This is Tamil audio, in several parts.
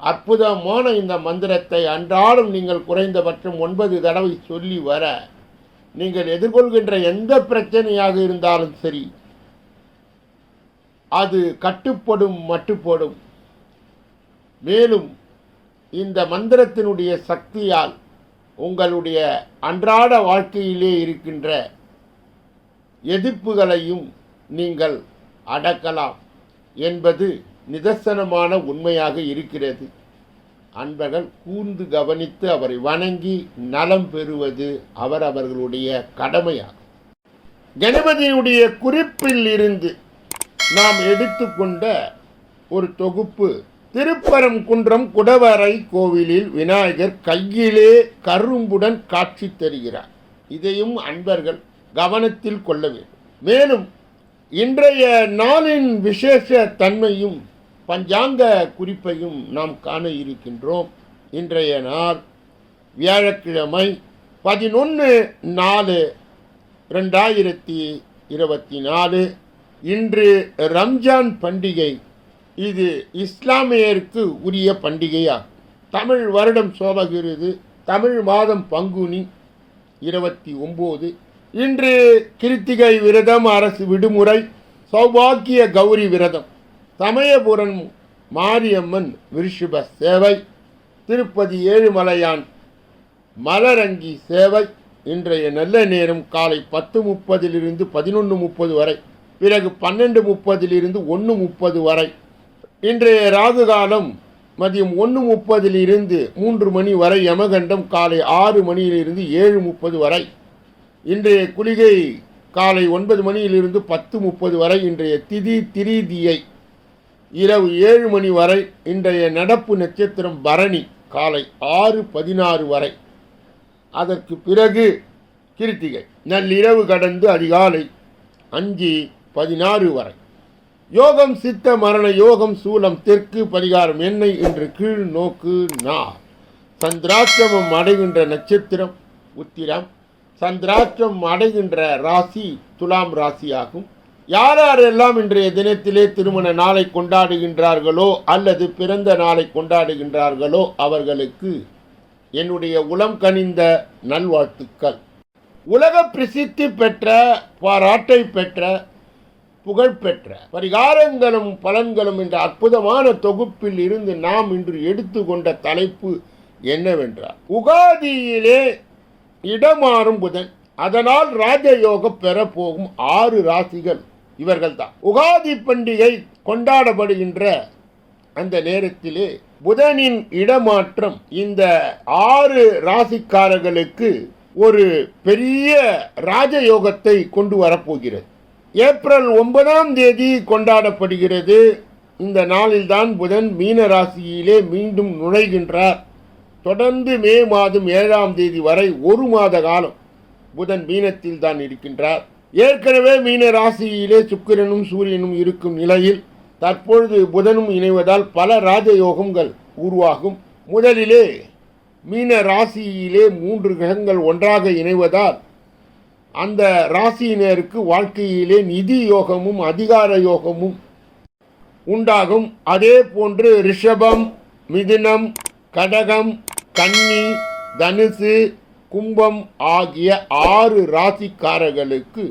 அற்புதமான இந்த மந்திரத்தை அன்றாடம் நீங்கள் குறைந்தபட்சம் ஒன்பது தடவை சொல்லி வர நீங்கள் எதிர்கொள்கின்ற எந்த பிரச்சனையாக இருந்தாலும் சரி அது கட்டுப்படும் மட்டுப்படும். மேலும் இந்த மந்திரத்தினுடைய சக்தியால் உங்களுடைய அன்றாட வாழ்க்கையிலே இருக்கின்ற எதிர்ப்புகளையும் நீங்கள் அடக்கலாம் என்பது நிதர்சனமான உண்மையாக இருக்கிறது. அன்பர்கள் கூர்ந்து கவனித்து அவரை வணங்கி நலம் பெறுவது அவர் அவர்களுடைய கடமையாகும். கணபதியுடைய குறிப்பில் இருந்து நாம் எடுத்துக்கொண்ட ஒரு தொகுப்பு திருப்பரங்குன்றம் குடவரை கோவிலில் விநாயகர் கையிலே கரும்புடன் காட்சி தருகிறார். இதையும் அன்பர்கள் கவனத்தில் கொள்ள வேண்டும். மேலும் இன்றைய நாளின் விசேஷ தன்மையும் பஞ்சாங்க குறிப்பையும் நாம் காண இருக்கின்றோம். இன்றைய நாள் வியாழக்கிழமை பதினொன்று நாலு ரெண்டாயிரத்தி இருபத்தி நாலு. இன்று ரம்ஜான் பண்டிகை. இது இஸ்லாமியருக்கு உரிய பண்டிகையாகும். தமிழ் வருடம் சோபகிருது. தமிழ் மாதம் பங்குனி இருபத்தி ஒம்பது. இன்று கிருத்திகை விரதம் அரசு விடுமுறை சௌபாக்கிய கௌரி விரதம். சமயபுரம் மாரியம்மன் விருஷப சேவை திருப்பதி ஏழுமலையான் மலரங்கி சேவை இன்றைய நல்ல நேரம் காலை பத்து முப்பதிலிருந்து பதினொன்று முப்பது வரை பிறகு பன்னெண்டு முப்பதிலிருந்து ஒன்று முப்பது வரை. இன்றைய ராகு காலம் மதியம் ஒன்று முப்பதிலிருந்து மூன்று மணி வரை யமகண்டம் காலை ஆறு மணியிலிருந்து ஏழு முப்பது வரை. இன்றைய குளிகை காலை ஒன்பது மணியிலிருந்து பத்து முப்பது வரை இன்றைய திதி திரிதியை இரவு ஏழு மணி வரை இன்றைய நடப்பு நட்சத்திரம் பரணி காலை ஆறு பதினாறு வரை. அதற்கு பிறகு கிருத்திகை நள்ளிரவு கடந்து அதிகாலை அஞ்சு பதினாறு வரை. யோகம் சித்த மரண யோகம் சூலம் தெற்கு பரிகாரம் எண்ணெய் என்று கீழ் நோக்கு நா. சந்திராட்சமம் அடைகின்ற நட்சத்திரம் உத்திரம். சந்திராட்சம் அடைகின்ற ராசி துலாம் ராசியாகும். யார் யாரெல்லாம் இன்றைய தினத்திலே திருமண நாளை கொண்டாடுகின்றார்களோ அல்லது பிறந்த நாளை கொண்டாடுகின்றார்களோ அவர்களுக்கு என்னுடைய உளம் கனிந்த நல்வாழ்த்துக்கள். உலக பிரசித்தி பெற்ற பாராட்டை பெற்ற புகழ்பெற்ற பரிகாரங்களும் பலன்களும் என்ற அற்புதமான தொகுப்பில் இருந்து நாம் இன்று எடுத்துக்கொண்ட தலைப்பு என்னவென்றால் உகாதியிலே இடமாறும் புதன் அதனால் ராஜயோகம் பெறப்போகும் ஆறு ராசிகள். இவர்கள்தான். உகாதி பண்டிகை கொண்டாடப்படுகின்ற அந்த நேரத்திலே புதனின் இடமாற்றம் இந்த ஆறு ராசிக்காரர்களுக்கு ஒரு பெரிய ராஜயோகத்தை கொண்டு வரப்போகிறது. ஏப்ரல் ஒன்பதாம் தேதி கொண்டாடப்படுகிறது. இந்த நாளில்தான் புதன் மீன ராசியிலே மீண்டும் நுழைகின்றார். தொடர்ந்து மே மாதம் ஏழாம் தேதி வரை ஒரு மாத காலம் புதன் மீனத்தில் தான் இருக்கின்றார். ஏற்கனவே மீன ராசியிலே சுக்கிரனும் சூரியனும் இருக்கும் நிலையில் தற்பொழுது புதனும் இணைவதால் பல ராஜயோகங்கள் உருவாகும். முதலிலே மீன ராசியிலே மூன்று கிரகங்கள் ஒன்றாக இணைவதால் அந்த ராசியினருக்கு வாழ்க்கையிலே நிதி யோகமும் அதிகார யோகமும் உண்டாகும். அதே போன்று ரிஷபம் மிதுனம் கடகம் கன்னி தனுசு கும்பம் ஆகிய ஆறு ராசிக்காரர்களுக்கு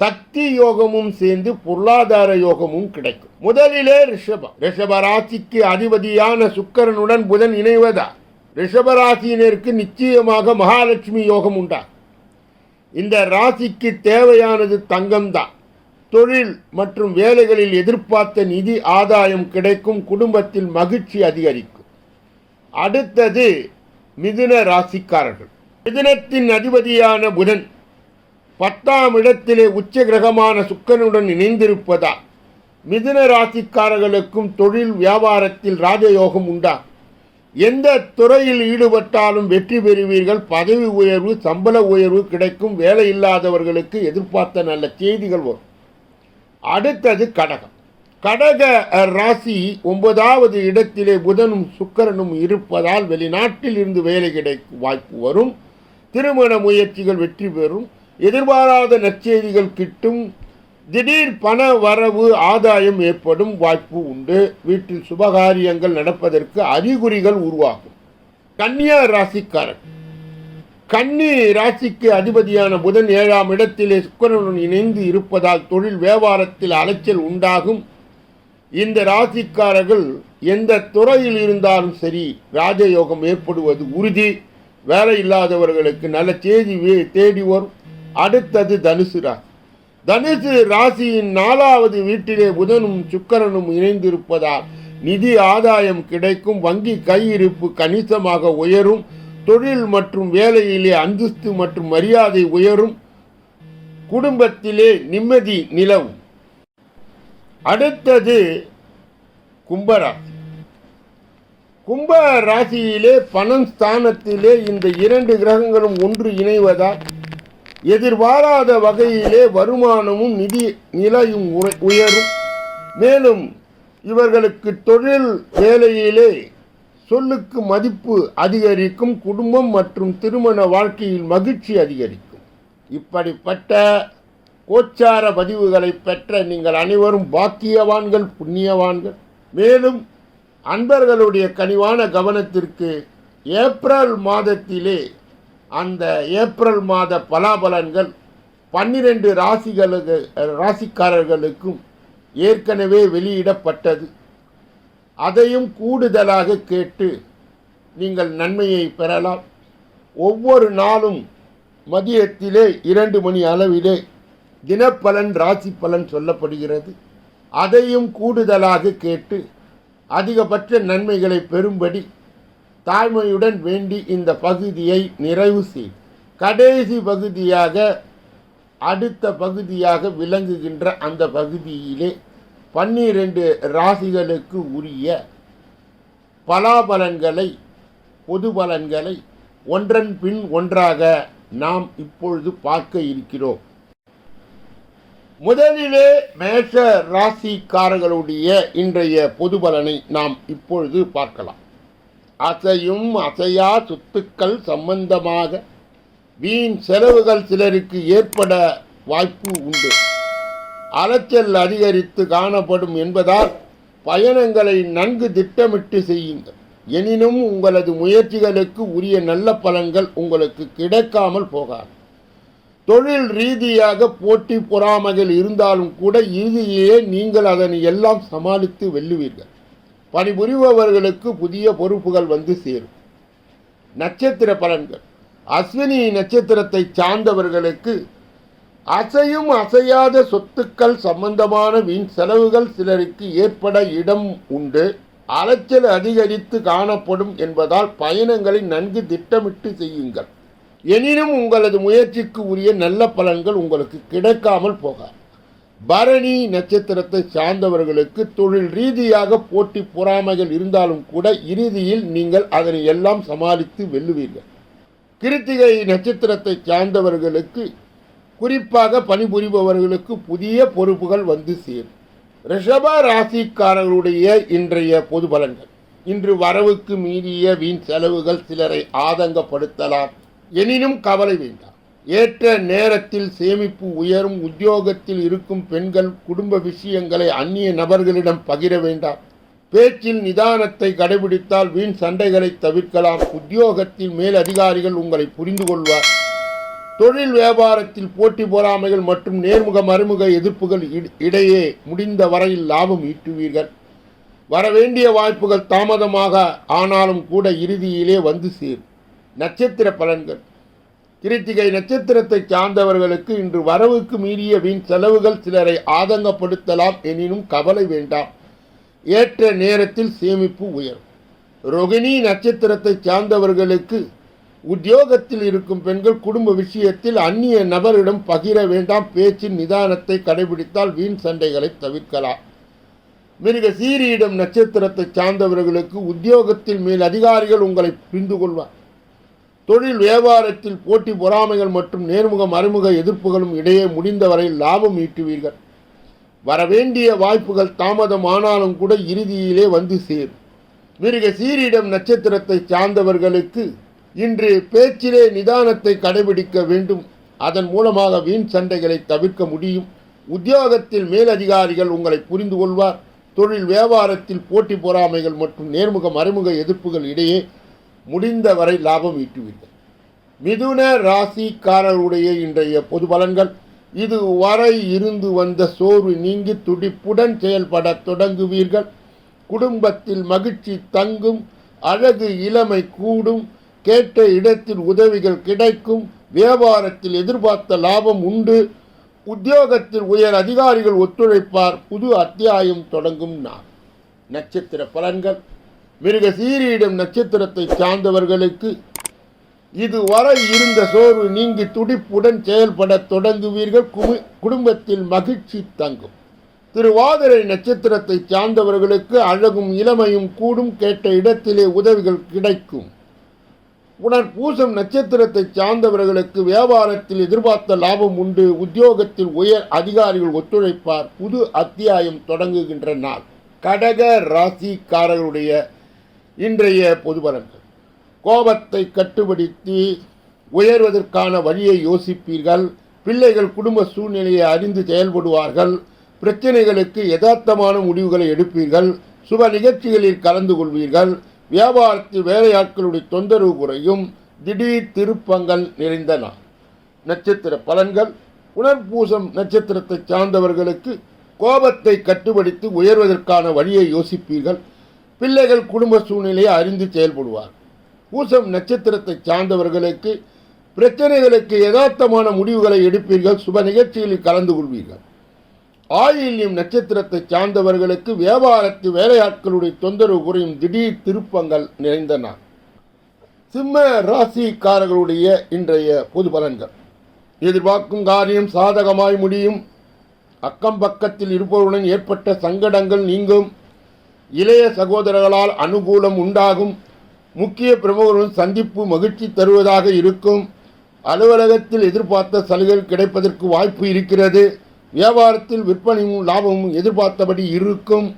சக்தி யோகமும் சேர்ந்து பொருளாதார யோகமும் கிடைக்கும். முதலிலே ரிஷபம் ரிஷப ராசிக்கு அதிபதியான சுக்கரனுடன் புதன் இணைவதா ரிஷப ராசியினருக்கு நிச்சயமாக மகாலட்சுமி யோகம் உண்டா இந்த ராசிக்கு தேவையானது தங்கம்தான். தொழில் மற்றும் வேலைகளில் எதிர்பார்த்த நிதி ஆதாயம் கிடைக்கும் குடும்பத்தில் மகிழ்ச்சி அதிகரிக்கும். அடுத்தது மிதுன ராசிக்காரர்கள். மிதுனத்தின் அதிபதியான புதன் பத்தாம் இடத்திலே உச்ச கிரகமான சுக்கனுடன் இணைந்திருப்பதால் மிதுன ராசிக்காரர்களுக்கும் தொழில் வியாபாரத்தில் ராஜயோகம் உண்டா? எந்த துறையில் ஈடுபட்டாலும் வெற்றி பெறுவீர்கள். பதவி உயர்வு சம்பள உயர்வு கிடைக்கும். வேலை இல்லாதவர்களுக்கு எதிர்பார்த்த நல்ல செய்திகள் வரும். அடுத்தது கடகம். கடக ராசி ஒன்பதாவது இடத்திலே புதனும் சுக்கரனும் இருப்பதால் வெளிநாட்டில் இருந்து வேலை கிடைக்கும் வாய்ப்பு வரும். திருமண முயற்சிகள் வெற்றி பெறும். எதிர்பாராத நற்செய்திகள் கிட்டும் திடீர் பண வரவு ஆதாயம் ஏற்படும் வாய்ப்பு உண்டு. வீட்டில் சுபகாரியங்கள் நடப்பதற்கு அறிகுறிகள் உருவாகும். கன்னியா ராசிக்காரன். கன்னி ராசிக்கு அதிபதியான புதன் ஏழாம் இடத்திலே சுக்கரனுடன் இணைந்து இருப்பதால் தொழில் வியாபாரத்தில் அலைச்சல் உண்டாகும். இந்த ராசிக்காரர்கள் எந்த துறையில் இருந்தாலும் சரி ராஜயோகம் ஏற்படுவது உறுதி. வேலை இல்லாதவர்களுக்கு நல்ல செய்தி வே- தேடி வரும். அடுத்தது தனுசு ராசி தனுசு ராசியின் நாலாவது வீட்டிலே புதனும் சுக்கரனும் இணைந்திருப்பதால் நிதி ஆதாயம் கிடைக்கும் வங்கி கையிருப்பு கணிசமாக உயரும் தொழில் மற்றும் வேலையிலே அந்தஸ்து மற்றும் மரியாதை உயரும் குடும்பத்திலே நிம்மதி நிலவும். அடுத்தது கும்பராசி. கும்ப ராசியிலே பணம் ஸ்தானத்திலே இந்த இரண்டு கிரகங்களும் ஒன்று இணைவதால் எதிர்பாராத வகையிலே வருமானமும் நிதி நிலையும் உயரும். மேலும் இவர்களுக்கு தொழில் வேலையிலே சொல்லுக்கு மதிப்பு அதிகரிக்கும் குடும்பம் மற்றும் திருமண வாழ்க்கையில் மகிழ்ச்சி அதிகரிக்கும். இப்படிப்பட்ட கோச்சார பதிவுகளை பெற்ற நீங்கள் அனைவரும் பாக்கியவான்கள் புண்ணியவான்கள். மேலும் அன்பர்களுடைய கனிவான கவனத்திற்கு ஏப்ரல் மாதத்திலே அந்த ஏப்ரல் மாத பலாபலன்கள் பன்னிரெண்டு ராசிகளுக்கு ராசிக்காரர்களுக்கும் ஏற்கனவே வெளியிடப்பட்டது. அதையும் கூடுதலாக கேட்டு நீங்கள் நன்மையை பெறலாம். ஒவ்வொரு நாளும் மதியத்திலே இரண்டு மணி அளவிலே தினப்பலன் ராசி பலன் சொல்லப்படுகிறது. அதையும் கூடுதலாக கேட்டு அதிகபட்ச நன்மைகளை பெறும்படி தாழ்மையுடன் வேண்டி இந்த பகுதியை நிறைவு செய். கடைசி பகுதியாக அடுத்த பகுதியாக விளங்குகின்ற அந்த பகுதியிலே பன்னிரண்டு ராசிகளுக்கு உரிய பலாபலன்களை பொது பலன்களை ஒன்றன் பின் ஒன்றாக நாம் இப்பொழுது பார்க்க இருக்கிறோம். முதலிலே மேஷ ராசிக்காரர்களுடைய இன்றைய பொது பலனை நாம் இப்பொழுது பார்க்கலாம். அசையும் அசையா சொத்துக்கள் சம்பந்தமாக வீண் செலவுகள் சிலருக்கு ஏற்பட வாய்ப்பு உண்டு. அலைச்சல் அதிகரித்து காணப்படும் என்பதால் பயணங்களை நன்கு திட்டமிட்டு செய்யுங்கள். எனினும் உங்களது முயற்சிகளுக்கு உரிய நல்ல பலன்கள் உங்களுக்கு கிடைக்காமல் போகாது. தொழில் ரீதியாக போட்டி பொறாமைகள் இருந்தாலும் கூட இறுதியிலே நீங்கள் அதனை எல்லாம் சமாளித்து வெல்லுவீர்கள். பணிபுரிபவர்களுக்கு புதிய பொறுப்புகள் வந்து சேரும். நட்சத்திர பலன்கள். அஸ்வினி நட்சத்திரத்தை சார்ந்தவர்களுக்கு அசையும் அசையாத சொத்துக்கள் சம்பந்தமான வீண் செலவுகள் சிலருக்கு ஏற்பட இடம் உண்டு. அலைச்சல் அதிகரித்து காணப்படும் என்பதால் பயணங்களை நன்கு திட்டமிட்டு செய்யுங்கள். எனினும் உங்களது முயற்சிக்கு உரிய நல்ல பலன்கள் உங்களுக்கு கிடைக்காமல் போகாது. பரணி நட்சத்திரத்தை சார்ந்தவர்களுக்கு தொழில் ரீதியாக போட்டி பொறாமைகள் இருந்தாலும் கூட இறுதியில் நீங்கள் அதனை எல்லாம் சமாளித்து வெல்லுவீர்கள். கிருத்திகை நட்சத்திரத்தை சார்ந்தவர்களுக்கு குறிப்பாக பணிபுரிபவர்களுக்கு புதிய பொறுப்புகள் வந்து சேரும். ரிஷப ராசிக்காரர்களுடைய இன்றைய பொது பலன்கள். இன்று வரவுக்கு மீறிய வீண் செலவுகள் சிலரை ஆதங்கப்படுத்தலாம். எனினும் கவலை வேண்டாம். ஏற்ற நேரத்தில் சேமிப்பு உயரும் உத்தியோகத்தில் இருக்கும் பெண்கள் குடும்ப விஷயங்களை அந்நிய நபர்களிடம் பகிர வேண்டாம். பேச்சில் நிதானத்தை கடைபிடித்தால் வீண் சண்டைகளை தவிர்க்கலாம். உத்தியோகத்தில் மேல் அதிகாரிகள் உங்களை புரிந்து கொள்வார். தொழில் வியாபாரத்தில் போட்டி பொறாமைகள் மற்றும் நேர்முக மறுமுக எதிர்ப்புகள் இடையே முடிந்த வரையில் லாபம் ஈட்டுவீர்கள். வரவேண்டிய வாய்ப்புகள் தாமதமாக ஆனாலும் கூட இறுதியிலே வந்து சேரும். நட்சத்திர பலன்கள். கிருத்திகை நட்சத்திரத்தை சார்ந்தவர்களுக்கு இன்று வரவுக்கு மீறிய வீண் செலவுகள் சிலரை ஆதங்கப்படுத்தலாம் எனினும் கவலை வேண்டாம். ஏற்ற நேரத்தில் சேமிப்பு உயரும். ரோகிணி நட்சத்திரத்தை சார்ந்தவர்களுக்கு உத்தியோகத்தில் இருக்கும் பெண்கள் குடும்ப விஷயத்தில் அந்நிய நபரிடம் பகிர வேண்டாம். பேச்சின் நிதானத்தை கடைபிடித்தால் வீண் சண்டைகளை தவிர்க்கலாம். மிருக சீரியிடம் நட்சத்திரத்தை சார்ந்தவர்களுக்கு உத்தியோகத்தில் மேல் அதிகாரிகள் உங்களை புரிந்து கொள்வார் தொழில் வியாபாரத்தில் போட்டி பொறாமைகள் மற்றும் நேர்முக மறைமுக எதிர்ப்புகளும் இடையே முடிந்தவரை லாபம் ஈட்டுவீர்கள். வரவேண்டிய வாய்ப்புகள் தாமதமானாலும் கூட இறுதியிலே வந்து சேரும். மிருக சீரிடம் நட்சத்திரத்தை சார்ந்தவர்களுக்கு இன்று பேச்சிலே நிதானத்தை கடைபிடிக்க வேண்டும். அதன் மூலமாக வீண் சண்டைகளை தவிர்க்க முடியும். உத்தியோகத்தில் மேலதிகாரிகள் உங்களை புரிந்து கொள்வார் தொழில் வியாபாரத்தில் போட்டி பொறாமைகள் மற்றும் நேர்முக மறைமுக எதிர்ப்புகள் இடையே முடிந்தவரை லாபம் ஈட்டுவீர்கள். மிதுன ராசிக்காரருடைய இன்றைய பொது பலன்கள் இது வரை இருந்து வந்த சோர்வு நீங்கி துடிப்புடன் செயல்பட தொடங்குவீர்கள். குடும்பத்தில் மகிழ்ச்சி தங்கும் அழகு இளமை கூடும் கேட்ட இடத்தில் உதவிகள் கிடைக்கும் வியாபாரத்தில் எதிர்பார்த்த லாபம் உண்டு. உத்தியோகத்தில் உயர் அதிகாரிகள் ஒத்துழைப்பார். புது அத்தியாயம் தொடங்கும் நாள். நட்சத்திர பலன்கள். மிருக சீரியிடம் நட்சத்திரத்தை சார்ந்தவர்களுக்கு இதுவரை இருந்த சோர்வு நீங்கி துடிப்புடன் செயல்பட தொடங்குவீர்கள். குடும்பத்தில் மகிழ்ச்சி தங்கும். திருவாதிரை நட்சத்திரத்தை சார்ந்தவர்களுக்கு அழகும் இளமையும் கூடும் கேட்ட இடத்திலே உதவிகள் கிடைக்கும். உணர்பூசம் நட்சத்திரத்தை சார்ந்தவர்களுக்கு வியாபாரத்தில் எதிர்பார்த்த லாபம் உண்டு. உத்தியோகத்தில் உயர் அதிகாரிகள் ஒத்துழைப்பார். புது அத்தியாயம் தொடங்குகின்ற நாள். கடக ராசிக்காரர்களுடைய இன்றைய பொது பலன்கள் கோபத்தை கட்டுப்படுத்தி உயர்வதற்கான வழியை யோசிப்பீர்கள். பிள்ளைகள் குடும்ப சூழ்நிலையை அறிந்து செயல்படுவார்கள். பிரச்சனைகளுக்கு யதார்த்தமான முடிவுகளை எடுப்பீர்கள். சுப நிகழ்ச்சிகளில் கலந்து கொள்வீர்கள். வியாபாரத்தில் வேலையாட்களுடைய தொந்தரவு குறையும். திடீர் திருப்பங்கள் நிறைந்த நாள். நட்சத்திர பலன்கள். உணர்பூசம் நட்சத்திரத்தை சார்ந்தவர்களுக்கு கோபத்தை கட்டுப்படுத்தி உயர்வதற்கான வழியை யோசிப்பீர்கள். பிள்ளைகள் குடும்ப சூழ்நிலையை அறிந்து செயல்படுவார். பூசம் நட்சத்திரத்தை சார்ந்தவர்களுக்கு பிரச்சனைகளுக்கு யதார்த்தமான முடிவுகளை எடுப்பீர்கள் சுப நிகழ்ச்சிகளில் கலந்து கொள்வீர்கள். ஆயில்யம் நட்சத்திரத்தை சார்ந்தவர்களுக்கு வியாபாரத்து வேலையாட்களுடைய தொந்தரவு குறையும் திடீர் திருப்பங்கள் நிறைந்த நாள். சிம்ம ராசிக்காரர்களுடைய இன்றைய பொது பலன்கள். எதிர்பார்க்கும் காரியம் சாதகமாய் முடியும். அக்கம் பக்கத்தில் இருப்பவருடன் ஏற்பட்ட சங்கடங்கள் நீங்கும். இளைய சகோதரர்களால் அனுகூலம் உண்டாகும். முக்கிய பிரமுகர்களும் சந்திப்பு மகிழ்ச்சி தருவதாக இருக்கும். அலுவலகத்தில் எதிர்பார்த்த சலுகைகள் கிடைப்பதற்கு வாய்ப்பு இருக்கிறது. வியாபாரத்தில் விற்பனையும் லாபமும் எதிர்பார்த்தபடி இருக்கும்.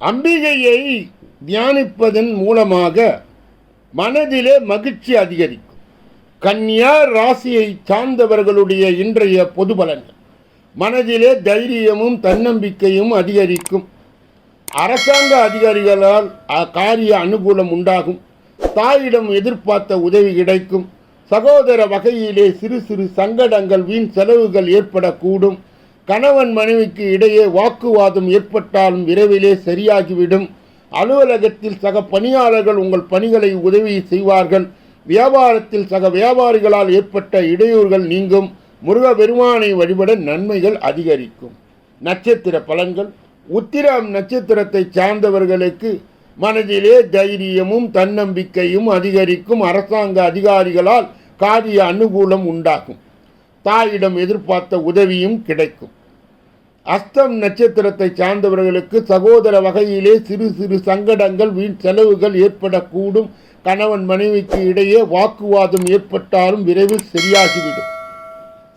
அம்பிகையை தியானிப்பதன் மூலமாக மனதிலே மகிழ்ச்சி அதிகரிக்கும். கன்னியா ராசியை சார்ந்தவர்களுடைய இன்றைய பொது பலன்கள். மனதிலே தைரியமும் தன்னம்பிக்கையும் அதிகரிக்கும். அரசாங்க அதிகாரிகளால் காரிய அனுகூலம் உண்டாகும். தாயிடம் எதிர்பார்த்த உதவி கிடைக்கும். சகோதர வகையிலே சிறு சிறு சங்கடங்கள் வீண் செலவுகள் ஏற்படக்கூடும். கணவன் மனைவிக்கு இடையே வாக்குவாதம் ஏற்பட்டாலும் விரைவிலே சரியாகிவிடும். அலுவலகத்தில் சக பணியாளர்கள் உங்கள் பணிகளை உதவி செய்வார்கள். வியாபாரத்தில் சக வியாபாரிகளால் ஏற்பட்ட இடையூறுகள் நீங்கும். முருக பெருமானை வழிபட நன்மைகள் அதிகரிக்கும். நட்சத்திர பலன்கள். உத்திரம் நட்சத்திரத்தை சார்ந்தவர்களுக்கு மனதிலே தைரியமும் தன்னம்பிக்கையும் அதிகரிக்கும் அரசாங்க அதிகாரிகளால் காரிய அனுகூலம் உண்டாகும். தாயிடம் எதிர்பார்த்த உதவியும் கிடைக்கும். அஸ்தம் நட்சத்திரத்தை சார்ந்தவர்களுக்கு சகோதர வகையிலே சிறு சிறு சங்கடங்கள் வீண் செலவுகள் ஏற்படக்கூடும். கணவன் மனைவிக்கு இடையே வாக்குவாதம் ஏற்பட்டாலும் விரைவில் சரியாகிவிடும்.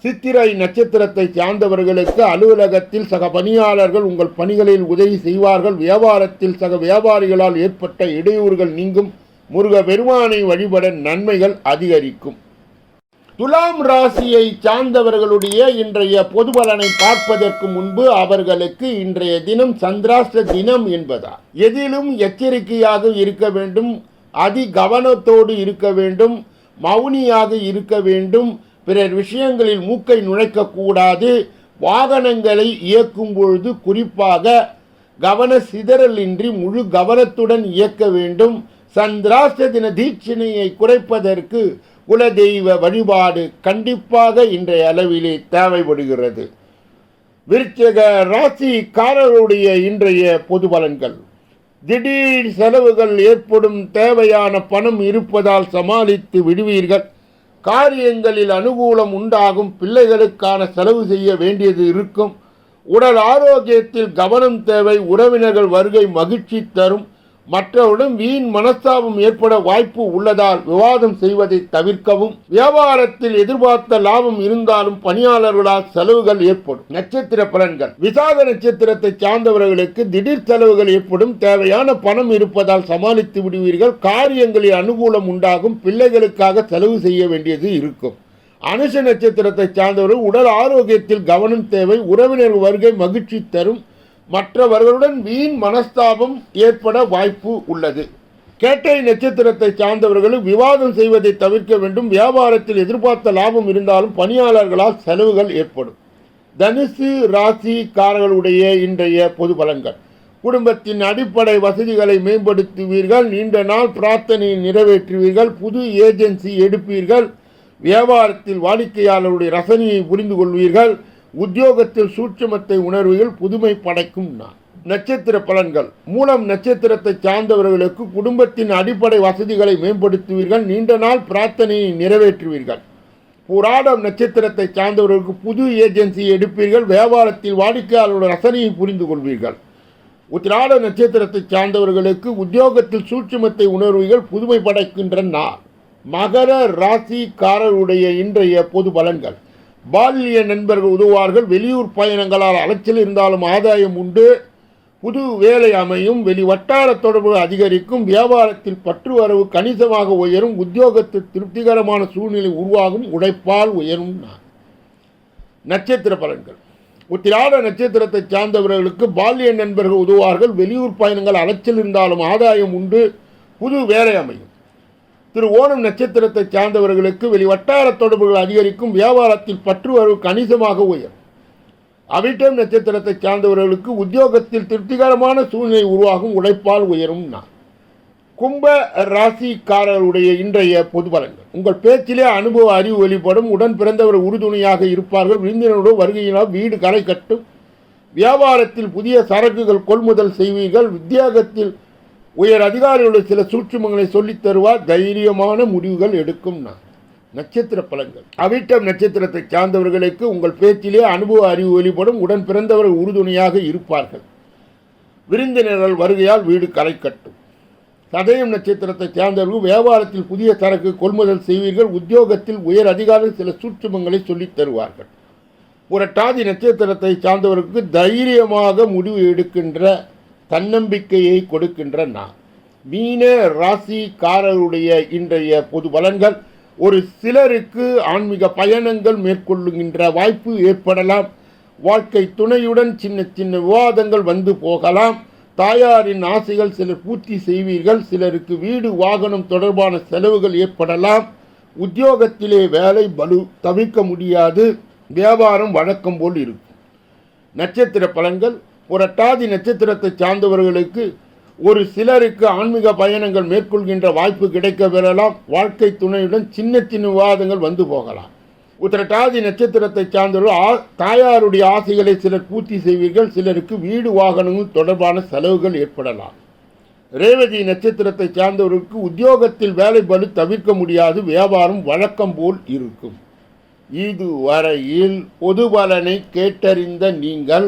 சித்திரை நட்சத்திரத்தை சார்ந்தவர்களுக்கு அலுவலகத்தில் சக பணியாளர்கள் உங்கள் பணிகளில் உதவி செய்வார்கள். வியாபாரத்தில் சக வியாபாரிகளால் ஏற்பட்ட இடையூறுகள் நீங்கும். முருக பெருமானை வழிபட நன்மைகள் அதிகரிக்கும். துலாம் ராசியை சார்ந்தவர்களுடைய இன்றைய பொது பலனை பார்ப்பதற்கு முன்பு அவர்களுக்கு இன்றைய தினம் சந்திராஷ்ட தினம் என்பதால். எதிலும் எச்சரிக்கையாக இருக்க வேண்டும். அதி கவனத்தோடு இருக்க வேண்டும். மௌனியாக இருக்க வேண்டும். பிறர் விஷயங்களில் மூக்கை நுழைக்கக்கூடாது. வாகனங்களை இயக்கும் பொழுது குறிப்பாக கவன சிதறலின்றி முழு கவனத்துடன் இயக்க வேண்டும். சந்திராஷ்ட தின தீட்சணையை குறைப்பதற்கு குலதெய்வ வழிபாடு கண்டிப்பாக இன்றைய அளவிலே தேவைப்படுகிறது. விருச்சக ராசிக்காரருடைய இன்றைய பொது பலன்கள். திடீர் செலவுகள் ஏற்படும் தேவையான பணம் இருப்பதால் சமாளித்து விடுவீர்கள். காரியங்களில் அனுகூலம் உண்டாகும் பிள்ளைகளுக்கான செலவு செய்ய வேண்டியது இருக்கும். உடல் ஆரோக்கியத்தில் கவனம் தேவை உறவினர்கள் வருகை மகிழ்ச்சி தரும். மற்றவருடன் வீண் மனஸ்தாபம் ஏற்பட வாய்ப்பு உள்ளதால் விவாதம் செய்வதை தவிர்க்கவும். வியாபாரத்தில் எதிர்பார்த்த லாபம் இருந்தாலும் பணியாளர்களால் செலவுகள் ஏற்படும். நட்சத்திர பலன்கள். விசாக நட்சத்திரத்தை சார்ந்தவர்களுக்கு திடீர் செலவுகள் ஏற்படும். தேவையான பணம் இருப்பதால் சமாளித்து விடுவீர்கள். காரியங்களில் அனுகூலம் உண்டாகும். பிள்ளைகளுக்காக செலவு செய்ய வேண்டியது இருக்கும். அனுஷ நட்சத்திரத்தை சார்ந்தவர்கள் உடல் ஆரோக்கியத்தில் கவனம் தேவை. உறவினர் வருகை மகிழ்ச்சி தரும். மற்றவர்களுடன் வீண் மனஸ்தாபம் ஏற்பட வாய்ப்பு உள்ளது. கேட்டை நட்சத்திரத்தை சார்ந்தவர்களும் விவாதம் செய்வதை தவிர்க்க வேண்டும். வியாபாரத்தில் எதிர்பார்த்த லாபம் இருந்தாலும் பணியாளர்களால் செலவுகள் ஏற்படும். தனுசு ராசிக்காரர்களுடைய இன்றைய பொது பலன்கள். குடும்பத்தின் அடிப்படை வசதிகளை மேம்படுத்துவீர்கள். நீண்ட நாள் பிரார்த்தனையை நிறைவேற்றுவீர்கள். புது ஏஜென்சி எடுப்பீர்கள். வியாபாரத்தில் வாடிக்கையாளருடைய ரசனையை புரிந்து கொள்வீர்கள் உத்தியோகத்தில் சூட்சமத்தை உணர்வுகள் புதுமை படைக்கும் நான். நட்சத்திர பலன்கள். மூலம் நட்சத்திரத்தை சார்ந்தவர்களுக்கு குடும்பத்தின் அடிப்படை வசதிகளை மேம்படுத்துவீர்கள். நீண்ட நாள் பிரார்த்தனையை நிறைவேற்றுவீர்கள். புராடம் நட்சத்திரத்தை சார்ந்தவர்களுக்கு புது ஏஜென்சியை எடுப்பீர்கள். வியாபாரத்தில் வாடிக்கையாளருடைய ரசனையை புரிந்து கொள்வீர்கள். உத்திராட நட்சத்திரத்தை சார்ந்தவர்களுக்கு உத்தியோகத்தில் சூட்சுமத்தை உணர்வுகள் புதுமை படைக்கின்ற நாள் மகர ராசிக்காரருடைய இன்றைய பொது பலன்கள். பால்ய நண்பர்கள் உதவுவார்கள். வெளியூர் பயணங்களால் அலைச்சல் இருந்தாலும் ஆதாயம் உண்டு. புது வேலை அமையும். வெளி வட்டார தொடர்பு அதிகரிக்கும். வியாபாரத்தில் பற்று வரவு கணிசமாக உயரும். உத்தியோகத்தில் திருப்திகரமான சூழ்நிலை உருவாகும். உழைப்பால் உயரும். நட்சத்திர பலன்கள். உத்திராட நட்சத்திரத்தை சார்ந்தவர்களுக்கு பால்ய நண்பர்கள் உதவுவார்கள். வெளியூர் பயணங்கள் அலைச்சல் இருந்தாலும் ஆதாயம் உண்டு. புது வேலை அமையும். திரு ஓணம் நட்சத்திரத்தை சார்ந்தவர்களுக்கு வெளி வட்டார தொடர்புகள் அதிகரிக்கும் வியாபாரத்தில் பற்றுவரவு கணிசமாக உயரும். அவிட்டம் நட்சத்திரத்தை சார்ந்தவர்களுக்கு உத்தியோகத்தில் திருப்திகரமான சூழ்நிலை உருவாகும் உழைப்பால் உயரும் நான் கும்ப ராசிக்காரருடைய இன்றைய பொது பலன்கள். உங்கள் பேச்சிலே அனுபவ அறிவு வெளிப்படும் உடன் பிறந்தவர் உறுதுணையாக இருப்பார்கள் விருந்தினருடன் வருகையினால் வீடு களை கட்டும் வியாபாரத்தில் புதிய சரக்குகள் கொள்முதல் செய்வீர்கள் உத்தியோகத்தில் உயர் அதிகாரிகளுடைய சில சூட்சுமங்களை சொல்லித் தருவார். தைரியமான முடிவுகள் எடுக்கும் நான். நட்சத்திர பலன்கள். அவிட்டம் நட்சத்திரத்தை சார்ந்தவர்களுக்கு உங்கள் பேச்சிலே அனுபவ அறிவு வெளிப்படும். உடன் பிறந்தவர்கள் உறுதுணையாக இருப்பார்கள். விருந்தினர்கள் வருகையால் வீடு களை கட்டும். சதயம் நட்சத்திரத்தை சார்ந்தவர்கள் வியாபாரத்தில் புதிய சரக்கு கொள்முதல் செய்வீர்கள். உத்தியோகத்தில் உயர் அதிகாரிகள் சில சூட்சுமங்களை சொல்லித் தருவார்கள். புரட்டாதி நட்சத்திரத்தை சார்ந்தவருக்கு தைரியமாக முடிவு எடுக்கின்ற தன்னம்பிக்கையை கொடுக்கின்ற நான். மீன ராசிக்காரருடைய இன்றைய பொது பலன்கள் ஒரு சிலருக்கு ஆன்மீக பயணங்கள் மேற்கொள்ளுகின்ற வாய்ப்பு ஏற்படலாம். வாழ்க்கை துணையுடன் சின்ன சின்ன விவாதங்கள் வந்து போகலாம். தாயாரின் ஆசைகள் சிலர் பூர்த்தி செய்வீர்கள் சிலருக்கு வீடு வாகனம் தொடர்பான செலவுகள் ஏற்படலாம். உத்தியோகத்திலே வேலை பலு தவிர்க்க முடியாது. வியாபாரம் வழக்கம் போல் இருக்கும். நட்சத்திர பலன்கள் புரட்டாதி நட்சத்திரத்தை சார்ந்தவர்களுக்கு ஒரு சிலருக்கு ஆன்மீக பயணங்கள் மேற்கொள்கின்ற வாய்ப்பு கிடைக்க பெறலாம் வாழ்க்கை துணையுடன் சின்ன சின்ன விவாதங்கள் வந்து போகலாம். உத்திரட்டாதி நட்சத்திரத்தை சார்ந்தவர்கள் ஆ தாயாருடைய ஆசைகளை சிலர் பூர்த்தி செய்வீர்கள். சிலருக்கு வீடு வாகனங்கள் தொடர்பான செலவுகள் ஏற்படலாம். ரேவதி நட்சத்திரத்தை சார்ந்தவர்களுக்கு உத்தியோகத்தில் வேலை பலு தவிர்க்க முடியாது. வியாபாரம் வழக்கம் போல் இருக்கும். இதுவரையில் பொது பலனை கேட்டறிந்த நீங்கள்